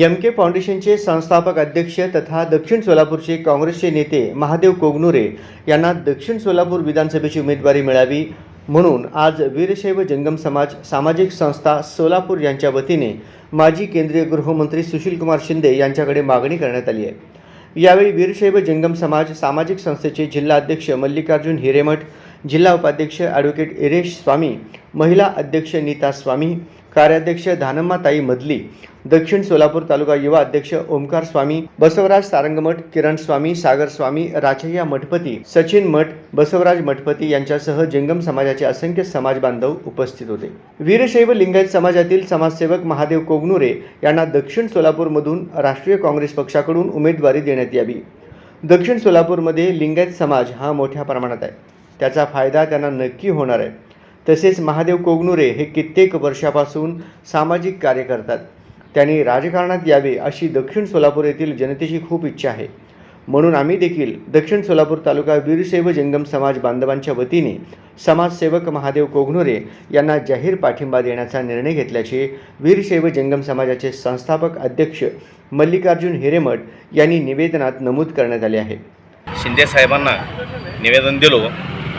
MK फाउंडेशनचे संस्थापक अध्यक्ष तथा दक्षिण सोलापूरचे काँग्रेसचे नेते महादेव कोगनुरे यांना दक्षिण सोलापूर विधानसभेची उमेदवारी मिळावी म्हणून आज वीरशैव जंगम समाज सामाजिक संस्था सोलापूर यांच्या वतीने माजी केंद्रीय गृहमंत्री सुशीलकुमार शिंदे यांच्याकडे मागणी करण्यात आली आहे. यावेळी वीरशैव जंगम समाज सामाजिक संस्थेचे जिल्हा अध्यक्ष मल्लिकार्जुन हिरेमठ जिल्हा उपाध्यक्ष ॲडव्होकेट इरेश स्वामी महिला अध्यक्ष नीता स्वामी कार्याध्यक्ष धानम्माताई मदली दक्षिण सोलापूर तालुका युवा अध्यक्ष ओमकार स्वामी बसवराज सारंगमठ किरण स्वामी सागर स्वामी राचय्या मठपती सचिन मठ बसवराज मठपती यांच्यासह जंगम समाजाचे असंख्य समाज बांधव उपस्थित होते. वीरशैव लिंगायत समाजातील समाजसेवक महादेव कोगनुरे यांना दक्षिण सोलापूरमधून राष्ट्रीय काँग्रेस पक्षाकडून उमेदवारी देण्यात यावी. दक्षिण सोलापूरमध्ये लिंगायत समाज हा मोठ्या प्रमाणात आहे. त्याचा फायदा त्यांना नक्की होणार आहे. तसेच महादेव कोगनुरे हे कित्येक वर्षापासून सामाजिक कार्य करतात. त्यांनी राजकारणात यावे अशी दक्षिण सोलापूर येथील जनतेची खूप इच्छा आहे. म्हणून आम्ही देखील दक्षिण सोलापूर तालुका वीरशैव जंगम समाज बांधवांच्या वतीने समाजसेवक महादेव कोगनुरे यांना जाहीर पाठिंबा देण्याचा निर्णय घेतल्याचे वीरशैव जंगम समाजाचे संस्थापक अध्यक्ष मल्लिकार्जुन हिरेमठ यांनी निवेदनात नमूद करण्यात आले आहे. शिंदे साहेबांना निवेदन दिलो.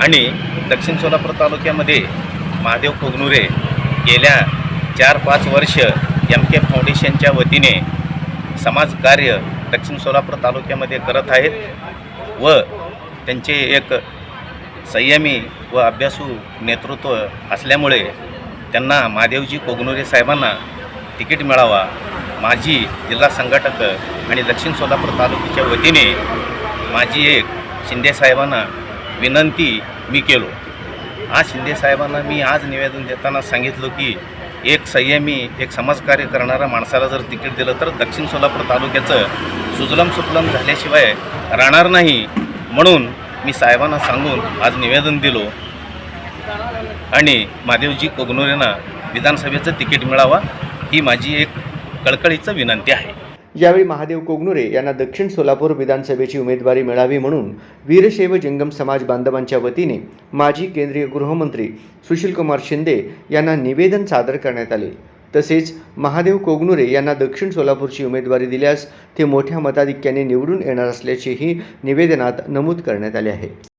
आणि दक्षिण सोलापूर तालुक्यामध्ये महादेव कोगनुरे गेल्या चार पाच वर्ष एम के फाउंडेशनच्या वतीने समाजकार्य दक्षिण सोलापूर तालुक्यामध्ये करत आहेत व त्यांचे एक संयमी व अभ्यासू नेतृत्व असल्यामुळे त्यांना महादेवजी कोगनुरे साहेबांना तिकीट मिळावा माझी जिल्हा संघटक आणि दक्षिण सोलापूर तालुक्याच्या वतीने माझी एक शिंदे साहेबांना विनंती मी केलो. आज शिंदे साहेबांना मी आज निवेदन देताना सांगितलं की एक संयमी एक समाजकार्य करणाऱ्या माणसाला जर तिकीट दिलं तर दक्षिण सोलापूर तालुक्याचं सुजलम सुफलम झाल्याशिवाय राहणार नाही. म्हणून मी साहेबांना सांगून आज निवेदन दिलो. आणि महादेवजी कोगनोरेंना विधानसभेचं तिकीट मिळावा ही माझी एक कळकळीचं विनंती आहे. यावेळी महादेव कोगनुरे यांना दक्षिण सोलापूर विधानसभेची उमेदवारी मिळावी म्हणून वीरशैव जंगम समाज बांधवांच्या वतीने माजी केंद्रीय गृहमंत्री सुशीलकुमार शिंदे यांना निवेदन सादर करण्यात आले. तसेच महादेव कोगनुरे यांना दक्षिण सोलापूरची उमेदवारी दिल्यास ते मोठ्या मताधिक्याने निवडून येणार असल्याचेही निवेदनात नमूद करण्यात आले आहे.